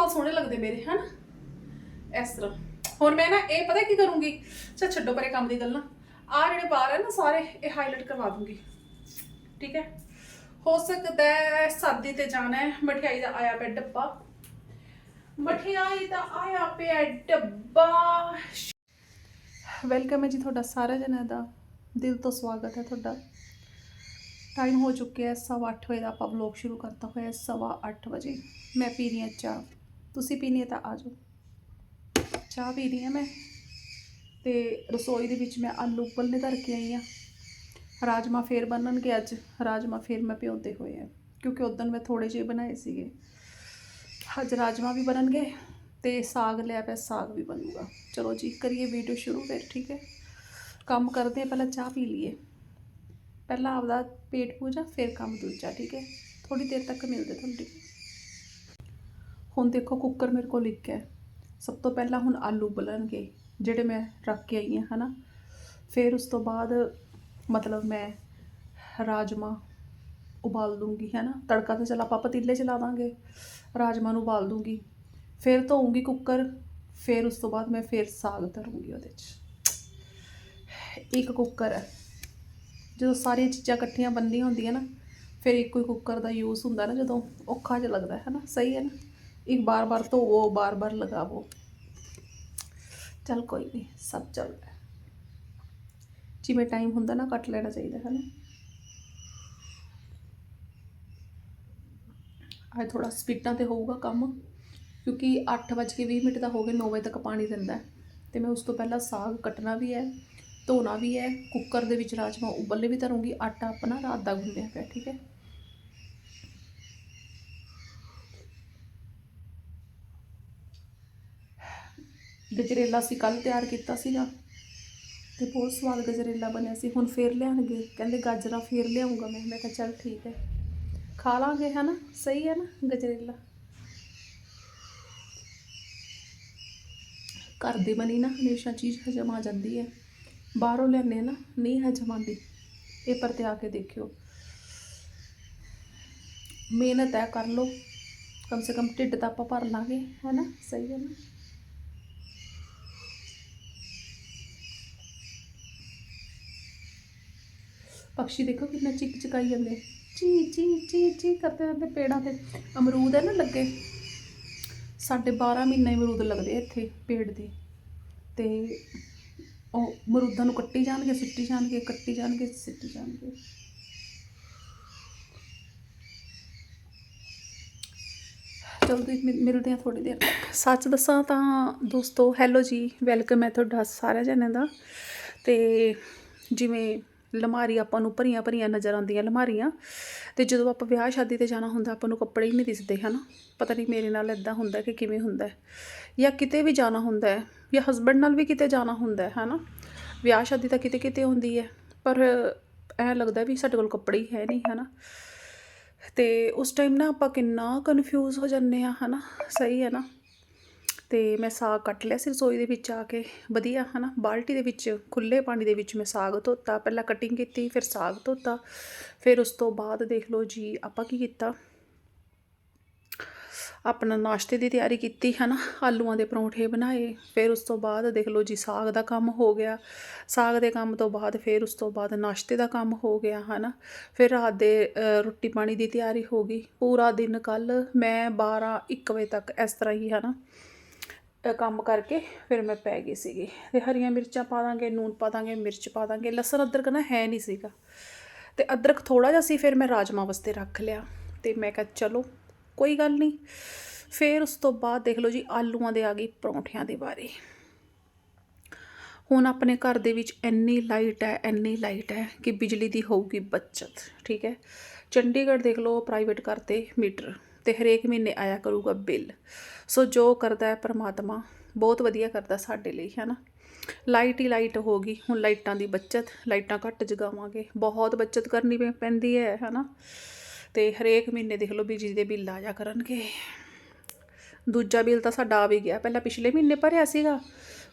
ਵਾਲ ਸੋਹਣੇ ਲੱਗਦੇ ਮੇਰੇ, ਹਨ? ਇਸ ਤਰ੍ਹਾਂ। ਹੁਣ ਮੈਂ ਨਾ ਇਹ ਪਤਾ ਕੀ ਕਰੂੰਗੀ? ਚਾ ਛੱਡੋ ਪਰੇ ਕੰਮ ਦੀ ਗੱਲਾਂ ਆ ਜਿਹੜੇ ਵਾਲ ਹੈ ਨਾ ਸਾਰੇ, ਇਹ ਹਾਈਲਾਈਟ ਕਰਵਾ ਦੂੰਗੀ। ਠੀਕ ਹੈ? ਹੋ ਸਕਦਾ ਹੈ ਸਰਦੀ ਤੇ ਜਾਣਾ ਹੈ, ਮਠਿਆਈ ਦਾ ਆਇਆ ਪਿਆ ਡੱਬਾ। ਮਠਿਆਈ ਦਾ ਆਇਆ ਪਿਆ ਡੱਬਾ। ਵੈਲਕਮ ਹੈ ਜੀ ਤੁਹਾਡਾ ਸਾਰਾ ਜਣਿਆਂ ਦਾ। ਦਿਲ ਤੋਂ ਸਵਾਗਤ ਹੈ ਤੁਹਾਡਾ। ਟਾਈਮ ਹੋ ਚੁੱਕਿਆ ਹੈ ਸਵਾ ਅੱਠ ਵਜੇ ਦਾ। ਆਪਾਂ ਵਲੌਗ ਸ਼ੁਰੂ ਕਰਤਾ ਹੋਇਆ ਹੈ ਸਵਾ ਅੱਠ ਵਜੇ। ਮੈਂ ਪੀ ਰਹੀ ਹਾਂ ਚਾਹ। ਤੁਸੀਂ ਪੀਣੀ ਤਾਂ ਆ ਜਾਓ। ਚਾਹ ਪੀ ਰਹੀ ਹਾਂ ਮੈਂ ਤੇ ਰਸੋਈ ਦੇ ਵਿੱਚ ਮੈਂ ਆਲੂ ਉਬਲਨੇ ਧਰ ਕੇ ਆਈ ਹਾਂ। ਰਾਜਮਾ ਫੇਰ ਬਣਨਗੇ ਅੱਜ। ਰਾਜਮਾ ਫੇਰ ਮੈਂ ਭਿਉਂਦੇ ਹੋਏ ਆ। ਕਿਉਂਕਿ ਉਦੋਂ ਮੈਂ ਥੋੜੇ ਜਿਹੇ ਬਣਾਏ ਸੀਗੇ। ਅੱਜ ਰਾਜਮਾ ਵੀ ਬਣਨਗੇ ਤੇ ਸਾਗ ਲਿਆ ਪਿਆ, ਸਾਗ ਵੀ ਬਣੂਗਾ। ਚਲੋ ਜੀ, ਕਰੀਏ ਵੀਡੀਓ ਸ਼ੁਰੂ ਫਿਰ, ਠੀਕ ਹੈ? ਕੰਮ ਕਰਦੇ ਆ ਪਹਿਲਾਂ ਚਾਹ ਪੀ ਲਈਏ। ਪਹਿਲਾਂ ਆਪਦਾ ਪੇਟ ਪੂਜਾ, ਫਿਰ ਕੰਮ ਦੂਜਾ, ਠੀਕ ਹੈ? ਥੋੜੀ ਦੇਰ ਤੱਕ ਮਿਲਦੇ ਤੁਹਾਨੂੰ। ਠੀਕ ਹੈ ਹੁਣ ਦੇਖੋ ਕੁੱਕਰ ਮੇਰੇ ਕੋਲ ਇੱਕ ਹੈ। ਸਭ ਤੋਂ ਪਹਿਲਾਂ ਹੁਣ ਆਲੂ ਉਬਲਣਗੇ ਜਿਹੜੇ ਮੈਂ ਰੱਖ ਕੇ ਆਈ ਹਾਂ, ਹਨਾ? ਫਿਰ ਉਸ ਤੋਂ ਬਾਅਦ ਮਤਲਬ ਮੈਂ ਰਾਜਮਾ ਉਬਾਲ ਦੂੰਗੀ ਹੈ ਨਾ ਤੜਕਾ ਤਾਂ ਚਲ ਆਪਾਂ ਪਤੀਲੇ ਚਲਾ ਦਾਂਗੇ, ਰਾਜਮਾ ਨੂੰ ਉਬਾਲ ਦੂੰਗੀ। ਫਿਰ ਧੋਊਂਗੀ ਕੁੱਕਰ, ਫਿਰ ਉਸ ਤੋਂ ਬਾਅਦ ਮੈਂ ਫਿਰ ਸਾਗ ਧਰੂੰਗੀ ਉਹਦੇ 'ਚ। ਇੱਕ ਕੁੱਕਰ ਹੈ। ਜਦੋਂ ਸਾਰੀਆਂ ਚੀਜ਼ਾਂ ਇਕੱਠੀਆਂ ਬੰਦੀਆਂ ਹੁੰਦੀਆਂ ਨਾ, ਫਿਰ ਇੱਕੋ ਹੀ ਕੁੱਕਰ ਦਾ ਯੂਜ਼ ਹੁੰਦਾ ਨਾ, ਜਦੋਂ ਔਖਾ ਜਿਹਾ ਲੱਗਦਾ ਹੈ ਨਾ ਸਹੀ ਹੈ ਨਾ? ਇੱਕ ਬਾਰ-ਬਾਰ ਧੋਵੋ ਬਾਰ-ਬਾਰ ਲਗਾਵੋ। ਚਲ ਕੋਈ ਨਹੀਂ ਸਭ ਚੱਲਦਾ ਜਿਵੇਂ ਟਾਈਮ ਹੁੰਦਾ ਨਾ, ਕੱਟ ਲੈਣਾ ਚਾਹੀਦਾ, ਹੈ ਨਾ? ਅੱਜ ਥੋੜਾ ਸਪੀਡਾਂ ਤੇ ਹੋਊਗਾ ਕੰਮ, ਕਿਉਂਕਿ 8:20 ਮਿੰਟ ਦਾ ਹੋ ਗਏ 9 ਵਜੇ ਤੱਕ ਪਾਣੀ ਦਿੰਦਾ ਹੈ। ਤੇ ਮੈਂ ਉਸ ਤੋਂ ਪਹਿਲਾਂ ਸਾਗ ਕੱਟਣਾ ਵੀ ਹੈ, ਧੋਣਾ ਵੀ ਹੈ, ਕੁੱਕਰ ਦੇ ਵਿੱਚ ਰਾਜਮਾ ਉਬਲਨੇ ਵੀ ਧਰੂੰਗੀ ਆਟਾ ਆਪਣਾ ਰਾਤ ਦਾ ਗੁੰਨਿਆ ਪਿਆ, ਠੀਕ ਹੈ? ਗਜਰੇਲਾ ਅਸੀਂ ਕੱਲ ਤਿਆਰ ਕੀਤਾ ਸੀਗਾ ਤੇ ਬਹੁਤ ਸਵਾਦ ਗਜਰੇਲਾ ਬਣਿਆ ਸੀ। ਹੁਣ ਫੇਰ ਲਿਆਣਗੇ ਕਹਿੰਦੇ ਗਾਜਰਾਂ ਫੇਰ ਲਿਆਉਂਗਾ ਮੈਂ। ਮੈਂ ਕਿਹਾ ਚੱਲ ਠੀਕ ਹੈ। ਖਾ ਲਾਂਗੇ, ਹਨਾ? ਸਹੀ ਹੈ ਨਾ ਗਜਰੇਲਾ? ਘਰ ਦੀ ਬਣੀ ਨਾ, ਹਮੇਸ਼ਾ ਚੀਜ਼ ਹਜਮ ਆ ਜਾਂਦੀ ਹੈ। ਬਾਹਰੋਂ ਲਿਆਉਂਦੇ ਨਾ, ਨਹੀਂ ਹਜਮ ਆਉਂਦੀ। ਇਹ ਪਰ ਤੇ ਆ ਕੇ ਦੇਖਿਓ। ਮਿਹਨਤ ਹੈ, ਕਰ ਲਓ। ਕਮ ਸੇ ਕਮ ਢਿੱਡ ਤਾਂ ਆਪਾਂ ਭਰ ਲਾਂਗੇ ਹੈ ਨਾ ਸਹੀ ਹੈ ਨਾ? ਪਕਸ਼ੀ ਦੇਖੋ ਕਿੰਨਾ ਚਿਕ ਚਿਕਾਈ ਜਾਂਦੇ। ਚੀ ਚੀ ਚੀ ਚੀ ਕਰਦੇ ਰਹਿੰਦੇ ਪੇੜਾਂ ਤੇ ਅਮਰੂਦ ਹੈ ਨਾ ਲੱਗੇ। ਸਾਡੇ 12 ਮਹੀਨੇ ਅਮਰੂਦ ਲੱਗਦੇ ਇੱਥੇ ਪੇੜ ਦੇ। ਤੇ ਉਹ ਅਮਰੂਦਾਂ ਨੂੰ ਕੱਟੀ ਜਾਣਗੇ, ਸਿੱਟੀ ਜਾਣਗੇ, ਕੱਟੀ ਜਾਣਗੇ, ਸਿੱਟੀ ਜਾਣਗੇ। ਜਲਦੀ ਮਿਲਦੇ ਆ ਥੋੜੀ ਦੇਰ। ਤੱਕ ਸੱਚ ਦੱਸਾਂ ਤਾਂ ਦੋਸਤੋ ਹੈਲੋ ਜੀ ਵੈਲਕਮ ਹੈ ਤੁਹਾਡਾ ਸਾਰਿਆਂ ਜਣਿਆਂ ਦਾ। ਤੇ ਜਿਵੇਂ ਲਮਾਰੀ ਆਪਾਂ ਨੂੰ ਭਰੀਆਂ ਭਰੀਆਂ ਨਜ਼ਰ ਆਉਂਦੀਆਂ ਲਮਾਰੀਆਂ। ਤੇ ਜਦੋਂ ਆਪਾਂ ਵਿਆਹ ਸ਼ਾਦੀ ਤੇ ਜਾਣਾ ਹੁੰਦਾ, ਆਪਾਂ ਨੂੰ ਕੱਪੜੇ ਹੀ ਨਹੀਂ ਦਿਸਦੇ, ਹਨਾ? ਪਤਾ ਨਹੀਂ ਮੇਰੇ ਨਾਲ ਇਦਾਂ ਹੁੰਦਾ ਕਿ ਕਿਵੇਂ ਹੁੰਦਾ ਜਾਂ ਕਿਤੇ ਵੀ ਜਾਣਾ ਹੁੰਦਾ ਜਾਂ ਹਸਬੰਡ ਨਾਲ ਵੀ ਕਿਤੇ ਜਾਣਾ ਹੁੰਦਾ ਹੈ, ਹਨਾ? ਵਿਆਹ ਸ਼ਾਦੀ ਤਾਂ ਕਿਤੇ ਕਿਤੇ ਹੁੰਦੀ ਹੈ, ਪਰ ਐ ਲੱਗਦਾ ਵੀ ਸਾਡੇ ਕੋਲ ਕੱਪੜੇ ਹੀ ਹੈ ਨਹੀਂ, ਹਨਾ? ਤੇ ਉਸ ਟਾਈਮ ਨਾ ਆਪਾਂ ਕਿੰਨਾ ਕਨਫਿਊਜ਼ ਹੋ ਜਾਂਦੇ ਆ ਹਨਾ? ਸਹੀ ਹੈ ਨਾ? ਅਤੇ ਮੈਂ ਸਾਗ ਕੱਟ ਲਿਆ ਸੀ ਰਸੋਈ ਦੇ ਵਿੱਚ ਆ ਕੇ। ਵਧੀਆ ਹੈ ਨਾ ਬਾਲਟੀ ਦੇ ਵਿੱਚ ਖੁੱਲੇ ਪਾਣੀ ਦੇ ਵਿੱਚ ਮੈਂ ਸਾਗ ਧੋਤਾ। ਪਹਿਲਾਂ ਕਟਿੰਗ ਕੀਤੀ, ਫਿਰ ਸਾਗ ਧੋਤਾ। ਫਿਰ ਉਸ ਤੋਂ ਬਾਅਦ ਦੇਖ ਲਓ ਜੀ, ਆਪਾਂ ਕੀ ਕੀਤਾ? ਆਪਣਾ ਨਾਸ਼ਤੇ ਦੀ ਤਿਆਰੀ ਕੀਤੀ ਹੈ ਨਾ ਆਲੂਆਂ ਦੇ ਪਰੌਂਠੇ ਬਣਾਏ। ਫਿਰ ਉਸ ਤੋਂ ਬਾਅਦ ਦੇਖ ਲਓ ਜੀ, ਸਾਗ ਦਾ ਕੰਮ ਹੋ ਗਿਆ। ਸਾਗ ਦੇ ਕੰਮ ਤੋਂ ਬਾਅਦ ਫਿਰ ਉਸ ਤੋਂ ਬਾਅਦ ਨਾਸ਼ਤੇ ਦਾ ਕੰਮ ਹੋ ਗਿਆ ਹੈ ਨਾ ਫਿਰ ਰਾਤ ਦੇ ਰੋਟੀ ਪਾਣੀ ਦੀ ਤਿਆਰੀ ਹੋ ਗਈ। ਪੂਰਾ ਦਿਨ ਕੱਲ ਮੈਂ 12 1 ਵਜੇ ਤੱਕ ਇਸ ਤਰ੍ਹਾਂ ਹੀ ਹੈ ਨਾ ਕੰਮ ਕਰਕੇ ਫਿਰ ਮੈਂ ਪੈ ਗਈ ਸੀਗੀ ਤੇ ਹਰੀਆਂ ਮਿਰਚਾਂ ਪਾ ਦਾਂਗੇ, ਨੂਨ ਪਾ ਦਾਂਗੇ, ਮਿਰਚ ਪਾ ਦਾਂਗੇ, ਲਸਣ ਅਦਰਕ ਨਾ ਹੈ ਨਹੀਂ ਸੀਗਾ। ਤੇ ਅਦਰਕ ਥੋੜਾ ਜਿਹਾ ਸੀ, ਫਿਰ ਮੈਂ ਰਾਜਮਾ ਵਾਸਤੇ ਰੱਖ ਲਿਆ ਤੇ ਮੈਂ ਕਿਹਾ ਚਲੋ ਕੋਈ ਗੱਲ ਨਹੀਂ। ਫਿਰ ਉਸ ਤੋਂ ਬਾਅਦ ਦੇਖ ਲਓ ਜੀ, ਆਲੂਆਂ ਦੇ ਆ ਗਈ ਪਰੌਂਠਿਆਂ ਦੀ ਵਾਰੀ। ਹੁਣ ਆਪਣੇ ਘਰ ਦੇ ਵਿੱਚ ਇੰਨੀ ਲਾਈਟ ਹੈ, ਇੰਨੀ ਲਾਈਟ ਹੈ ਕਿ ਬਿਜਲੀ ਦੀ ਹੋਊਗੀ ਬਚਤ, ਠੀਕ ਹੈ? ਚੰਡੀਗੜ੍ਹ ਦੇਖ ਲਓ ਪ੍ਰਾਈਵੇਟ ਘਰ 'ਤੇ ਮੀਟਰ। ਤੇ ਹਰੇਕ ਮਹੀਨੇ ਆਇਆ ਕਰੂਗਾ ਬਿੱਲ। ਸੋ ਜੋ ਕਰਦਾ ਹੈ ਪ੍ਰਮਾਤਮਾ, ਬਹੁਤ ਵਧੀਆ ਕਰਦਾ ਸਾਡੇ ਲਈ ਹੈ ਨਾ ਲਾਈਟ ਹੀ ਲਾਈਟ ਹੋ ਗਈ, ਹੁਣ ਲਾਈਟਾਂ ਦੀ ਬਚਤ, ਲਾਈਟਾਂ ਘੱਟ ਜਗਾਵਾਂਗੇ। ਬਹੁਤ ਬਚਤ ਕਰਨੀ ਪੈ- ਪੈਂਦੀ ਹੈ ਹੈ ਨਾ ਤੇ ਹਰੇਕ ਮਹੀਨੇ ਦੇਖ ਲਓ ਬਿਜਲੀ ਦੇ ਬਿੱਲ ਆ ਜਾ ਕਰਨਗੇ। ਦੂਜਾ ਬਿੱਲ ਤਾਂ ਸਾਡਾ ਆ ਵੀ ਗਿਆ, ਪਹਿਲਾਂ ਪਿਛਲੇ ਮਹੀਨੇ ਭਰਿਆ ਸੀਗਾ,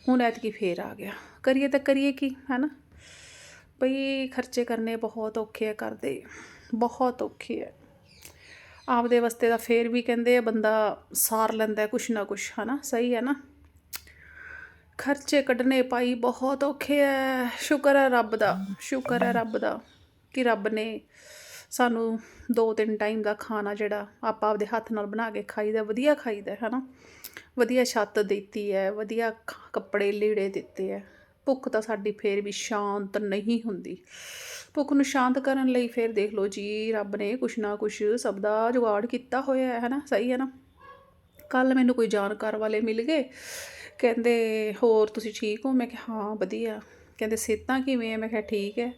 ਹੁਣ ਐਤਕੀ ਫੇਰ ਆ ਗਿਆ। ਕਰੀਏ ਤਾਂ ਕਰੀਏ ਕੀ, ਹੈਨਾ। ਬਈ ਖਰਚੇ ਕਰਨੇ ਬਹੁਤ ਔਖੇ ਆ ਕਰਦੇ ਬਹੁਤ ਔਖੇ ਆ। ਆਪਦੇ ਵਾਸਤੇ ਤਾਂ ਫੇਰ ਵੀ ਕਹਿੰਦੇ ਆ, ਬੰਦਾ ਸਾਰ ਲੈਂਦਾ ਕੁਛ ਨਾ ਕੁਛ, ਹਨਾ? ਸਹੀ ਹੈ ਨਾ? ਖਰਚੇ ਕੱਢਣੇ ਭਾਈ ਬਹੁਤ ਔਖੇ ਐ। ਸ਼ੁਕਰ ਹੈ ਰੱਬ ਦਾ, ਸ਼ੁਕਰ ਹੈ ਰੱਬ ਦਾ ਕਿ ਰੱਬ ਨੇ ਸਾਨੂੰ ਦੋ ਤਿੰਨ ਟਾਈਮ ਦਾ ਖਾਣਾ ਜਿਹੜਾ ਆਪਾਂ ਆਪਦੇ ਹੱਥ ਨਾਲ ਬਣਾ ਕੇ ਖਾਈਦਾ, ਵਧੀਆ ਖਾਈਦਾ ਨਾ ਵਧੀਆ ਛੱਤ ਦਿੱਤੀ ਹੈ ਵਧੀਆ ਖ- ਕੱਪੜੇ ਲੀੜੇ ਦਿੱਤੇ ਹੈ ਭੁੱਖ ਤਾਂ ਸਾਡੀ ਫੇਰ ਵੀ ਸ਼ਾਂਤ ਨਹੀਂ ਹੁੰਦੀ। ਭੁੱਖ ਨੂੰ ਸ਼ਾਂਤ ਕਰਨ ਲਈ ਫੇਰ ਦੇਖ ਲਓ ਜੀ, ਰੱਬ ਨੇ ਕੁਛ ਨਾ ਕੁਛ ਸਭ ਦਾ ਜੁਗਾੜ ਕੀਤਾ ਹੋਇਆ ਹੈ ਹਨਾ ਸਹੀ ਹੈ ਨਾ? ਕੱਲ ਮੈਨੂੰ ਕੋਈ ਜਾਣਕਾਰ ਵਾਲੇ ਮਿਲ ਗਏ, ਕਹਿੰਦੇ ਹੋਰ ਤੁਸੀਂ ਠੀਕ ਹੋ? ਮੈਂ ਕਿਹਾ, ਹਾਂ, ਵਧੀਆ। ਕਹਿੰਦੇ, ਸਿਹਤਾਂ ਕਿਵੇਂ ਆ? ਮੈਂ ਕਿਹਾ, ਠੀਕ ਹੈ।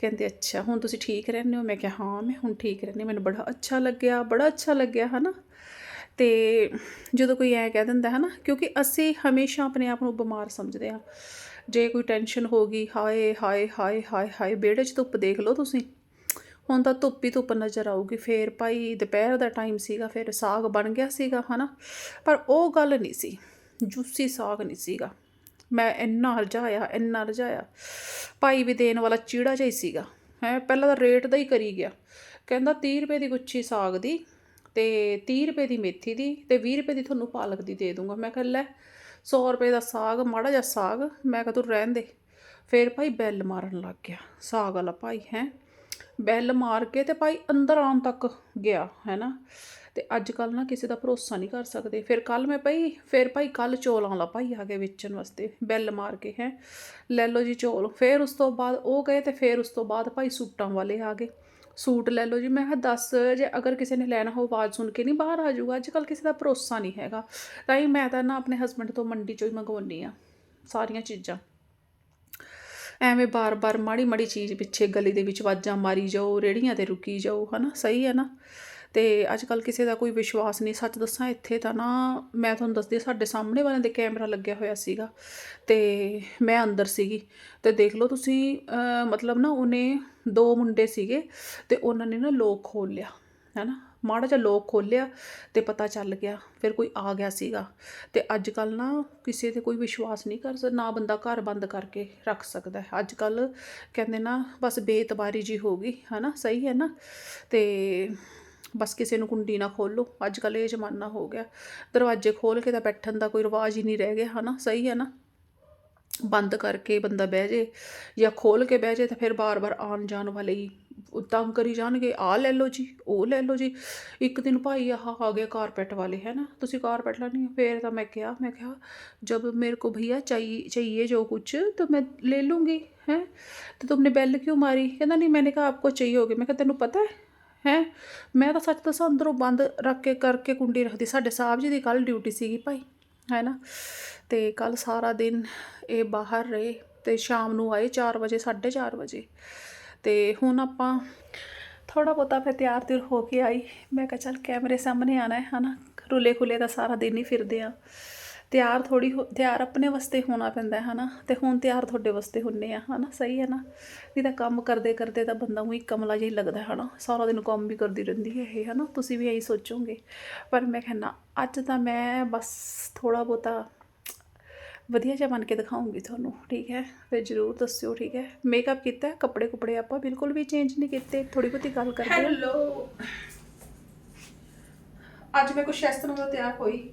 ਕਹਿੰਦੇ, ਅੱਛਾ, ਹੁਣ ਤੁਸੀਂ ਠੀਕ ਰਹਿੰਦੇ ਹੋ? ਮੈਂ ਕਿਹਾ, ਹਾਂ, ਮੈਂ ਹੁਣ ਠੀਕ ਰਹਿੰਦੀ ਮੈਨੂੰ ਬੜਾ ਅੱਛਾ ਲੱਗਿਆ, ਬੜਾ ਅੱਛਾ ਲੱਗਿਆ ਹਨਾ ਤੇ ਜਦੋਂ ਕੋਈ ਐ ਕਹਿ ਦਿੰਦਾ ਹੈ ਨਾ, ਕਿਉਂਕਿ ਅਸੀਂ ਹਮੇਸ਼ਾ ਆਪਣੇ ਆਪ ਨੂੰ ਬਿਮਾਰ ਸਮਝਦੇ ਆ ਜੇ ਕੋਈ ਟੈਨਸ਼ਨ ਹੋ ਗਈ, ਹਾਏ ਹਾਏ ਹਾਏ ਹਾਏ ਹਾਏ, ਵਿਹੜੇ 'ਚ ਧੁੱਪ ਦੇਖ ਲਓ ਤੁਸੀਂ। ਹੁਣ ਤਾਂ ਧੁੱਪ ਹੀ ਧੁੱਪ ਨਜ਼ਰ ਆਊਗੀ, ਫੇਰ ਭਾਈ ਦੁਪਹਿਰ ਦਾ ਟਾਈਮ ਸੀਗਾ, ਫਿਰ ਸਾਗ ਬਣ ਗਿਆ ਸੀਗਾ, ਹਨਾ। ਪਰ ਉਹ ਗੱਲ ਨਹੀਂ ਸੀ, ਜੂਸੀ ਸਾਗ ਨਹੀਂ ਸੀਗਾ। ਮੈਂ ਇੰਨਾ ਰਜਾਇਆ ਇੰਨਾ ਰਜਾਇਆ। ਭਾਈ ਵੀ ਦੇਣ ਵਾਲਾ ਚੀੜਾ ਜਿਹਾ ਹੀ ਸੀਗਾ, ਹੈ, ਪਹਿਲਾਂ ਤਾਂ ਰੇਟ ਦਾ ਹੀ ਕਰੀ ਗਿਆ। ਕਹਿੰਦਾ 30 ਰੁਪਏ ਦੀ ਗੁੱਛੀ ਸਾਗ ਦੀ ਤੇ 30 ਰੁਪਏ ਦੀ ਮੇਥੀ ਦੀ ਤੇ 20 ਰੁਪਏ ਦੀ ਤੁਹਾਨੂੰ ਪਾਲਕ ਦੀ ਦੇ ਦੂੰਗਾ। ਮੈਂ ਕਿਹਾ ਲੈ 100 ਰੁਪਏ ਦਾ ਸਾਗ, ਮਾੜਾ ਜਿਹਾ ਸਾਗ, ਮੈਂ ਕਿਹਾ ਤੂੰ ਰਹਿਣ ਦੇ। ਫਿਰ ਭਾਈ ਬੈਲ ਮਾਰਨ ਲੱਗ ਗਿਆ। ਸਾਗ ਵਾਲਾ ਭਾਈ, ਹੈ। ਬੈਲ ਮਾਰ ਕੇ ਤੇ ਭਾਈ ਅੰਦਰ ਆਉਣ ਤੱਕ ਗਿਆ ਹੈ ਨਾ ਤੇ ਅੱਜ ਕੱਲ ਨਾ ਕਿਸੇ ਦਾ ਭਰੋਸਾ ਨਹੀਂ ਕਰ ਸਕਦੇ। ਫਿਰ ਕੱਲ ਮੈਂ ਭਾਈ, ਫਿਰ ਭਾਈ ਕੱਲ ਚੌਲਾਂ ਵਾਲਾ ਭਾਈ ਆ ਗਏ ਵੇਚਣ ਵਾਸਤੇ, ਬੈਲ ਮਾਰ ਕੇ, ਹੈ। ਲੈ ਲਓ ਜੀ ਚੌਲ। ਫਿਰ ਉਸ ਤੋਂ ਬਾਅਦ ਉਹ ਗਏ ਤੇ ਫਿਰ ਉਸ ਤੋਂ ਬਾਅਦ ਭਾਈ ਸੂਟਾਂ ਵਾਲੇ ਆ ਗਏ। ਸੂਟ ਲੈ ਲਓ ਜੀ। ਮੈਂ ਕਿਹਾ, ਦੱਸ, ਜੇ ਅਗਰ ਕਿਸੇ ਨੇ ਲੈਣਾ ਹੋ ਆਵਾਜ਼ ਸੁਣ ਕੇ ਨਹੀਂ, ਬਾਹਰ ਆ ਜਾਊਗਾ। ਅੱਜ ਕੱਲ ਕਿਸੇ ਦਾ ਭਰੋਸਾ ਨਹੀਂ ਹੈਗਾ। ਤਾਂ ਹੀ ਮੈਂ ਤਾਂ ਨਾ ਆਪਣੇ ਹਸਬੰਡ ਤੋਂ ਮੰਡੀ ਚੋਂ ਹੀ ਮੰਗਵਾਉਣੀ ਆ ਸਾਰੀਆਂ ਚੀਜ਼ਾਂ। ਐਵੇਂ ਬਾਰ-ਬਾਰ ਮਾੜੀ ਮਾੜੀ ਚੀਜ਼ ਪਿੱਛੇ ਗਲੀ ਦੇ ਵਿੱਚ ਵਾਜਾਂ ਮਾਰੀ ਜਾਓ, ਰੇੜੀਆਂ ਤੇ ਰੁਕੀ ਜਾਓ, ਹਨਾ? ਸਹੀ ਹੈ ਨਾ? ਅਤੇ ਅੱਜ ਕੱਲ੍ਹ ਕਿਸੇ ਦਾ ਕੋਈ ਵਿਸ਼ਵਾਸ ਨਹੀਂ। ਸੱਚ ਦੱਸਾਂ, ਇੱਥੇ ਤਾਂ ਨਾ ਮੈਂ ਤੁਹਾਨੂੰ ਦੱਸਦੀ ਸਾਡੇ ਸਾਹਮਣੇ ਵਾਲਿਆਂ ਦੇ ਕੈਮਰਾ ਲੱਗਿਆ ਹੋਇਆ ਸੀਗਾ ਅਤੇ ਮੈਂ ਅੰਦਰ ਸੀਗੀ। ਅਤੇ ਦੇਖ ਲਓ ਤੁਸੀਂ ਮਤਲਬ ਨਾ ਉਹਨੇ ਦੋ ਮੁੰਡੇ ਸੀਗੇ ਅਤੇ ਉਹਨਾਂ ਨੇ ਨਾ ਲੋਕ ਖੋਲ ਲਿਆ ਹੈਨਾ? ਮਾੜਾ ਜਿਹਾ ਲੋਕ ਖੋਲ੍ਹਿਆ ਤੇ ਪਤਾ ਚੱਲ ਗਿਆ, ਫਿਰ ਕੋਈ ਆ ਗਿਆ ਸੀਗਾ। ਤੇ ਅੱਜ ਕੱਲ ਨਾ ਕਿਸੇ ਤੇ ਕੋਈ ਵਿਸ਼ਵਾਸ ਨਹੀਂ ਕਰ ਸਕਦਾ ਨਾ ਬੰਦਾ ਘਰ ਬੰਦ ਕਰਕੇ ਰੱਖ ਸਕਦਾ ਅੱਜ ਕੱਲ ਕਹਿੰਦੇ ਨਾ ਬਸ ਬੇਤਬਾਰੀ ਜੀ ਹੋ ਗਈ, ਹਨਾ? ਸਹੀ ਹੈ ਨਾ? ਤੇ ਬਸ ਕਿਸੇ ਨੂੰ ਕੁੰਡੀ ਨਾ ਖੋਲੋ। ਅੱਜ ਕੱਲ ਇਹ ਜ਼ਮਾਨਾ ਹੋ ਗਿਆ। ਦਰਵਾਜ਼ੇ ਖੋਲ ਕੇ ਤਾਂ ਬੈਠਣ ਦਾ ਕੋਈ ਰਿਵਾਜ ਹੀ ਨਹੀਂ ਰਹਿ ਗਿਆ, ਹਨਾ? ਸਹੀ ਹੈ ਨਾ? ਬੰਦ ਕਰਕੇ ਬੰਦਾ ਬਹਿ ਜੇ ਜਾਂ ਖੋਲ ਕੇ ਬਹਿ ਜੇ ਤਾਂ ਫਿਰ ਬਾਰ-ਬਾਰ ਆਉਣ ਜਾਣ ਵਾਲੇ ਹੀ ਤੰਗ ਕਰੀ ਜਾਣਗੇ। ਆ ਲੈ ਲਓ ਜੀ, ਉਹ ਲੈ ਲਓ ਜੀ। ਇੱਕ ਦਿਨ ਭਾਈ ਆਹ ਆ ਗਿਆ ਕਾਰਪੈਟ ਵਾਲੇ ਹੈ ਨਾ ਤੁਸੀਂ ਕਾਰਪੈਟ ਲੈਣੀ ਫੇਰ ਤਾਂ ਮੈਂ ਕਿਹਾ ਮੈਂ ਕਿਹਾ ਜਦ ਮੇਰੇ ਕੋ ਭਈਆ ਚਾਹੀਏ ਚਾਹੀਏ ਜੋ ਕੁਝ ਤਾਂ ਮੈਂ ਲੈ ਲੂੰਗੀ, ਹੈ? ਤੇ ਤੁਮਨੇ ਬੈਲ ਕਿਉਂ ਮਾਰੀ? ਕਹਿੰਦਾ, ਨਹੀਂ ਮੈਂ ਮੈਨੇ ਕਹਾ, ਆਪਕੋ ਚਾਹੀਏ ਹੋਗੇ। ਮੈਂ ਕਿਹਾ, ਤੈਨੂੰ ਪਤਾ ਹੈ? ਹੈ? ਮੈਂ ਤਾਂ ਸੱਚ ਦੱਸਾਂ, ਅੰਦਰੋਂ ਬੰਦ ਰੱਖ ਕੇ ਕਰਕੇ ਕੁੰਡੀ ਰੱਖਦੀ। ਸਾਡੇ ਸਾਹਿਬ ਜੀ ਦੀ ਕੱਲ ਡਿਊਟੀ ਸੀਗੀ ਭਾਈ, ਹੈ ਨਾ? ਤੇ ਕੱਲ ਸਾਰਾ ਦਿਨ ਇਹ ਬਾਹਰ ਰਹੇ ਤੇ ਸ਼ਾਮ ਨੂੰ ਆਏ 4 ਵਜੇ 4:30 ਵਜੇ। ਤੇ ਹੁਣ ਆਪਾਂ ਥੋੜਾ ਬਹੁਤਾ ਫਿਰ ਤਿਆਰ ਤਿਰ ਹੋ ਕੇ ਆਈ। ਮੈਂ ਕਿਹਾ ਚੱਲ ਕੈਮਰੇ ਸਾਹਮਣੇ ਆਣਾ ਹੈ ਹਨਾ ਰੁਲੇ ਖੁਲੇ ਦਾ ਸਾਰਾ ਦਿਨ ਹੀ ਫਿਰਦੇ ਆ ਤਿਆਰ ਥੋੜੀ ਤਿਆਰ ਆਪਣੇ ਵਾਸਤੇ ਹੋਣਾ ਪੈਂਦਾ ਹੈ, ਹਨਾ? ਤੇ ਹੁਣ ਤਿਆਰ ਤੁਹਾਡੇ ਵਾਸਤੇ ਹੁੰਨੇ ਆ, ਹਨਾ? ਸਹੀ ਹੈ ਨਾ? ਨਹੀਂ ਤਾਂ ਕੰਮ ਕਰਦੇ ਕਰਦੇ ਤਾਂ ਬੰਦਾ ਉਹੀ ਕਮਲਾ ਜਿਹਾ ਹੀ ਲੱਗਦਾ ਹੈ, ਹਨਾ? ਸਾਰਾ ਦਿਨ ਕੰਮ ਵੀ ਕਰਦੀ ਰਹਿੰਦੀ ਹੈ ਇਹ, ਹਨਾ? ਤੁਸੀਂ ਵੀ ਇਹੀ ਸੋਚੋਗੇ। ਪਰ ਮੈਂ ਕਹਿੰਦਾ, ਅੱਜ ਤਾਂ ਮੈਂ ਬਸ ਥੋੜਾ ਬਹੁਤਾ ਵਧੀਆ ਜਿਹਾ ਬਣ ਕੇ ਦਿਖਾਉਂਗੀ ਤੁਹਾਨੂੰ, ਠੀਕ ਹੈ? ਫਿਰ ਜਰੂਰ ਦੱਸਿਓ, ਠੀਕ ਹੈ? ਮੇਕਅਪ ਕੀਤਾ ਕੱਪੜੇ ਕੁਪੜੇ ਆਪਾਂ ਬਿਲਕੁਲ ਵੀ ਚੇਂਜ ਨਹੀਂ ਕੀਤੇ ਥੋੜੀ ਬਹੁਤੀ ਗੱਲ ਕਰਦੇ ਹਾਂ। ਹੈਲੋ ਅੱਜ ਮੈਂ ਕੁਛ ਇਸ ਤਰ੍ਹਾਂ ਦਾ ਤਿਆਰ ਹੋਈ।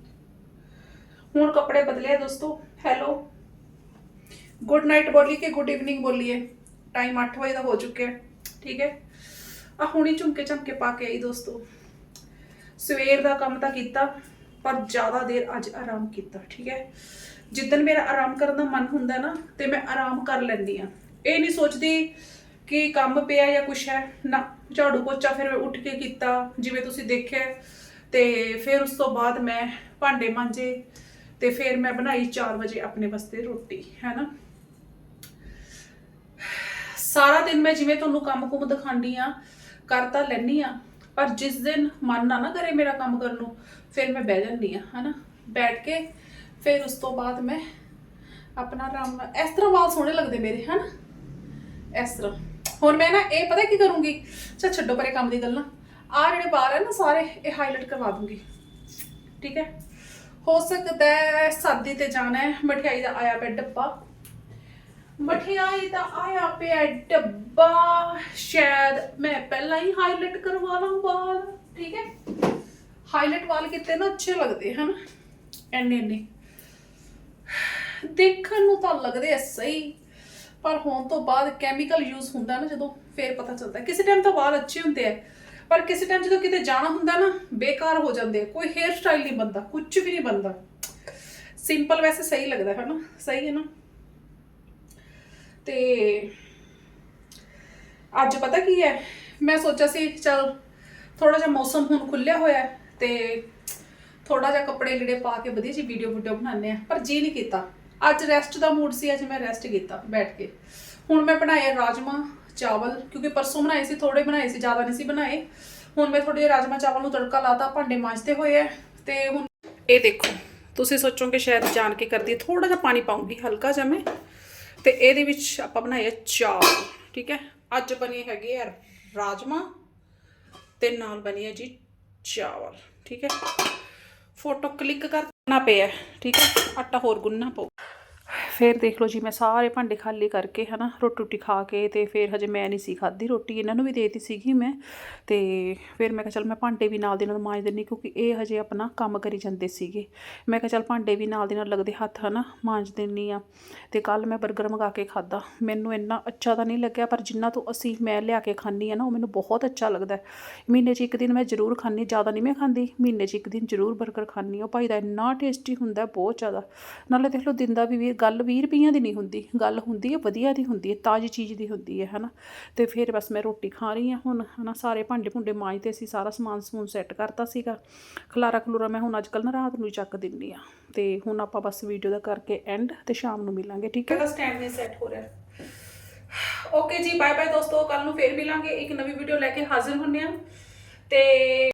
ਹੁਣ ਕੱਪੜੇ ਬਦਲੇ ਦੋਸਤੋ ਹੈਲੋ ਗੁੱਡ ਨਾਈਟ ਬੋਲੀ ਕਿ ਗੁੱਡ ਇਵਨਿੰਗ ਬੋਲੀਏ? ਟਾਈਮ 8 ਵਜੇ ਦਾ ਹੋ ਚੁੱਕਿਆ ਠੀਕ ਹੈ? ਆ ਹੁਣੀ ਝੁਮਕੇ ਝਮਕੇ ਪਾ ਕੇ ਆਈ ਦੋਸਤੋ। ਸਵੇਰ ਦਾ ਕੰਮ ਤਾਂ ਕੀਤਾ, ਪਰ ਜ਼ਿਆਦਾ ਦੇਰ ਅੱਜ ਆਰਾਮ ਕੀਤਾ, ਠੀਕ ਹੈ? ਜਿੱਦਨ ਮੇਰਾ ਆਰਾਮ ਕਰਨ ਦਾ ਮਨ ਹੁੰਦਾ ਨਾ, ਤੇ ਮੈਂ ਆਰਾਮ ਕਰ ਲੈਂਦੀ ਆ ਇਹ ਨਹੀਂ ਸੋਚਦੀ ਕਿ ਕੰਮ ਪਿਆ ਜਾਂ ਕੁਛ ਹੈ। ਨਾ, ਝਾੜੂ ਪੋਚਾ ਫਿਰ ਮੈਂ ਉੱਠ ਕੇ ਕੀਤਾ, ਜਿਵੇਂ ਤੁਸੀਂ ਦੇਖਿਆ ਤੇ ਫਿਰ ਉਸ ਤੋਂ ਬਾਅਦ ਮੈਂ ਭਾਂਡੇ ਮਾਂਜੇ ਤੇ ਫਿਰ ਮੈਂ ਬਣਾਈ 4 ਵਜੇ ਆਪਣੇ ਵਾਸਤੇ ਰੋਟੀ ਹੈ ਨਾ ਸਾਰਾ ਦਿਨ ਮੈਂ ਜਿਵੇਂ ਤੁਹਾਨੂੰ ਕੰਮ ਕੁਮ ਦਿਖਾਉਂਦੀ ਆ ਕਰ ਤਾਂ ਲੈਣੀ ਆ ਪਰ ਜਿਸ ਦਿਨ ਮਨ ਨਾ ਨਾ ਕਰੇ ਮੇਰਾ ਕੰਮ ਕਰਨ ਨੂੰ, ਫਿਰ ਮੈਂ ਬਹਿ ਜਾਂਦੀ ਆ ਹਨਾ? ਬੈਠ ਕੇ ਫਿਰ ਉਸ ਤੋਂ ਬਾਅਦ ਮੈਂ ਆਪਣਾ ਆਰਾਮ ਨਾਲ, ਇਸ ਤਰ੍ਹਾਂ ਵਾਲ ਸੋਹਣੇ ਲੱਗਦੇ ਮੇਰੇ, ਹਨ? ਇਸ ਤਰ੍ਹਾਂ। ਹੁਣ ਮੈਂ ਨਾ ਇਹ ਪਤਾ ਕੀ ਕਰੂੰਗੀ? ਚਾ ਛੱਡੋ ਪਰੇ ਕੰਮ ਦੀ ਗੱਲਾਂ। ਆ ਜਿਹੜੇ ਵਾਲ ਹੈ ਨਾ ਸਾਰੇ, ਇਹ ਹਾਈਲਾਈਟ ਕਰਵਾ ਦੂੰਗੀ। ਠੀਕ ਹੈ? ਹੋ ਸਕਦਾ ਹੈ ਸਰਦੀ ਤੇ ਜਾਣਾ ਹੈ, ਮਠਿਆਈ ਦਾ ਆਇਆ ਪਿਆ ਡੱਬਾ। ਮਠਿਆਈ ਦਾ ਆਇਆ ਪਿਆ ਡੱਬਾ, ਸ਼ਾਇਦ ਮੈਂ ਪਹਿਲਾਂ ਹੀ ਹਾਈਲਾਈਟ ਕਰਵਾ ਲਾਂ ਵਾਲ, ਠੀਕ ਹੈ? ਹਾਈਲਾਈਟ ਵਾਲ ਕਿਤੇ ਨਾ ਅੱਛੇ ਲੱਗਦੇ ਹਨ ਐਨੇ ਐਨੇ ਦੇਖਣ ਨੂੰ ਤਾਂ ਲੱਗਦੇ ਐ ਸਹੀ, ਪਰ ਹੋਣ ਤੋਂ ਬਾਅਦ ਕੈਮੀਕਲ ਯੂਜ਼ ਹੁੰਦਾ ਨਾ ਜਦੋਂ ਫੇਰ ਪਤਾ ਚੱਲਦਾ। ਕਿਸੇ ਟਾਈਮ ਤਾਂ ਵਾਲ ਅੱਛੇ ਹੁੰਦੇ ਆ। ਪਰ ਕਿਸੇ ਟਾਈਮ ਜਦੋਂ ਕਿਤੇ ਜਾਣਾ ਹੁੰਦਾ ਨਾ, ਬੇਕਾਰ ਹੋ ਜਾਂਦੇ ਕੋਈ ਹੇਅਰ ਸਟਾਈਲ ਨਹੀਂ ਬੰਦਾ ਕੁਝ ਵੀ ਨਹੀਂ ਬੰਦਾ ਸਿੰਪਲ ਵੈਸੇ ਸਹੀ ਲੱਗਦਾ ਹੈ ਨਾ ਸਹੀ ਹੈ ਨਾ? ਤੇ ਅੱਜ ਪਤਾ ਕੀ ਹੈ? ਮੈਂ ਸੋਚਿਆ ਸੀ, ਚਲ ਥੋੜਾ ਜਿਹਾ ਮੌਸਮ ਹੁਣ ਖੁੱਲਿਆ ਹੋਇਆ ਹੈ ਤੇ ਥੋੜਾ ਜਿਹਾ ਕੱਪੜੇ ਲੀੜੇ ਪਾ ਕੇ ਵਧੀਆ ਜੀ ਵੀਡੀਓ ਵੀਡੀਓ ਬਣਾਉਂਦੇ ਆ ਪਰ ਜੀ ਨਹੀਂ ਕੀਤਾ। ਅੱਜ ਰੈਸਟ ਦਾ ਮੂਡ ਸੀ, ਅੱਜ ਮੈਂ ਰੈਸਟ ਕੀਤਾ, ਬੈਠ ਕੇ। ਹੁਣ ਮੈਂ ਬਣਾਏ ਰਾਜਮਾ ਚਾਵਲ, ਕਿਉਂਕਿ ਪਰਸੋਂ ਬਣਾਏ ਸੀ ਥੋੜੇ ਬਣਾਏ ਸੀ, ਜ਼ਿਆਦਾ ਨਹੀਂ ਸੀ ਬਣਾਏ। ਹੁਣ ਮੈਂ ਥੋੜੇ ਰਾਜਮਾ ਚਾਵਲ ਨੂੰ ਤੜਕਾ ਲਾਤਾ, ਭਾਂਡੇ ਮਾਂਜਦੇ ਹੋਏ ਐ, ਤੇ ਹੁਣ ਇਹ ਦੇਖੋ, ਤੁਸੀਂ ਸੋਚੋਗੇ ਸ਼ਾਇਦ ਜਾਣ ਕੇ ਕਰਦੀ ਥੋੜਾ ਜਿਹਾ ਪਾਣੀ ਪਾਉਂਗੀ, ਹਲਕਾ ਜਿਹਾ ਮੈਂ। ਤੇ ਇਹਦੇ ਵਿੱਚ ਆਪਾਂ ਬਣਾਏ ਆ ਚਾਵਲ, ਠੀਕ ਹੈ ਅੱਜ ਬਣੇ ਹੈਗੇ ਆ ਰਾਜਮਾ ਤੇ ਨਾਲ ਬਣੀ ਹੈ ਜੀ ਚਾਵਲ, ਠੀਕ ਹੈ ਫੋਟੋ ਕਲਿੱਕ ਕਰਨਾ ਪਿਆ, ਠੀਕ ਹੈ ਆਟਾ ਹੋਰ ਗੁੰਨਣਾ ਪਊ। ਫਿਰ ਦੇਖ ਲਓ ਜੀ, ਮੈਂ ਸਾਰੇ ਭਾਂਡੇ ਖਾਲੀ ਕਰਕੇ ਹਨਾ, ਰੋਟੀ ਰੋਟੀ ਖਾ ਕੇ ਤੇ ਫਿਰ ਹਜੇ ਮੈਂ ਨਹੀਂ ਸੀ ਖਾਧੀ ਰੋਟੀ, ਇਹਨਾਂ ਨੂੰ ਵੀ ਦੇਤੀ ਸੀਗੀ ਮੈਂ। ਤੇ ਫਿਰ ਮੈਂ ਕਿਹਾ ਚਲ ਮੈਂ ਭਾਂਡੇ ਵੀ ਨਾਲ ਦੇ ਨਾਲ ਮਾਂਜ ਦਿੰਨੀ ਕਿਉਂਕਿ ਇਹ ਹਜੇ ਆਪਣਾ ਕੰਮ ਕਰੀ ਜਾਂਦੇ ਸੀਗੇ। ਮੈਂ ਕਿਹਾ ਚਲ ਭਾਂਡੇ ਵੀ ਨਾਲ ਦੇ ਨਾਲ ਲੱਗਦੇ ਹੱਥ ਹਨਾ, ਮਾਂਜ ਦਿੰਨੀ ਆ ਤੇ ਕੱਲ ਮੈਂ 버ਗਰ ਮੰਗਾ ਕੇ ਖਾਦਾ ਮੈਨੂੰ ਇੰਨਾ ਅੱਛਾ ਤਾਂ ਨਹੀਂ ਲੱਗਿਆ, ਪਰ ਜਿੰਨਾ ਤੋਂ ਅਸੀਂ ਮੈਂ ਲਿਆ ਕੇ ਖਾਂਦੀ ਆ ਨਾ, ਉਹ ਮੈਨੂੰ ਬਹੁਤ ਅੱਛਾ ਲੱਗਦਾ ਮਹੀਨੇ 'ਚ ਇੱਕ ਦਿਨ ਮੈਂ ਜ਼ਰੂਰ ਖਾਂਦੀ, ਜ਼ਿਆਦਾ ਨਹੀਂ ਮੈਂ ਖਾਂਦੀ, ਮਹੀਨੇ 'ਚ ਇੱਕ ਦਿਨ ਜ਼ਰੂਰ 버ਗਰ ਖਾਂਦੀ ਹਾਂ। ਉਹ ਭਾਈ ਦਾ ਇੰਨਾ ਟੇਸਟੀ ਹੁੰਦਾ ਬਹੁਤ ਜ਼ਿਆਦਾ। ਨਾਲੇ ਦੇਖ ਲਓ ਦਿੰਦਾ ਵੀ ਗੱਲ 20 ਰੁਪਈਆਂ ਦੀ ਨਹੀਂ ਹੁੰਦੀ, ਗੱਲ ਹੁੰਦੀ ਹੈ, ਵਧੀਆ ਦੀ ਹੁੰਦੀ ਹੈ, ਤਾਜ਼ੀ ਚੀਜ਼ ਦੀ ਹੁੰਦੀ ਹੈ, ਹਨਾ? ਤੇ ਫਿਰ ਬਸ ਮੈਂ ਰੋਟੀ ਖਾ ਰਹੀ ਹਾਂ ਹੁਣ, ਹਨਾ? ਸਾਰੇ ਭਾਂਡੇ ਭੁੰਡੇ ਮਾਂਜਦੇ ਸੀ, ਸਾਰਾ ਸਮਾਨ ਸਮੂਨ ਸੈੱਟ ਕਰਤਾ ਸੀਗਾ। ਖਲਾਰਾ ਖਲੂਰਾ ਮੈਂ ਹੁਣ ਅੱਜ ਕੱਲ ਨਾ ਰਾਤ ਨੂੰ ਹੀ ਚੱਕ ਦਿੰਦੀ ਆ ਤੇ ਹੁਣ ਆਪਾਂ ਬਸ ਵੀਡੀਓ ਦਾ ਕਰਕੇ ਐਂਡ ਤੇ ਸ਼ਾਮ ਨੂੰ ਮਿਲਾਂਗੇ, ਠੀਕ ਹੈ? ਸਟੈਂਡ ਨਹੀਂ ਸੈੱਟ ਹੋ ਰਿਹਾ? ਓਕੇ ਜੀ ਬਾਏ ਬਾਏ ਦੋਸਤੋ ਕੱਲ ਨੂੰ ਫੇਰ ਮਿਲਾਂਗੇ। ਇੱਕ ਨਵੀਂ ਵੀਡੀਓ ਲੈ ਕੇ ਹਾਜ਼ਰ ਹੁੰਨੇ ਆ ਤੇ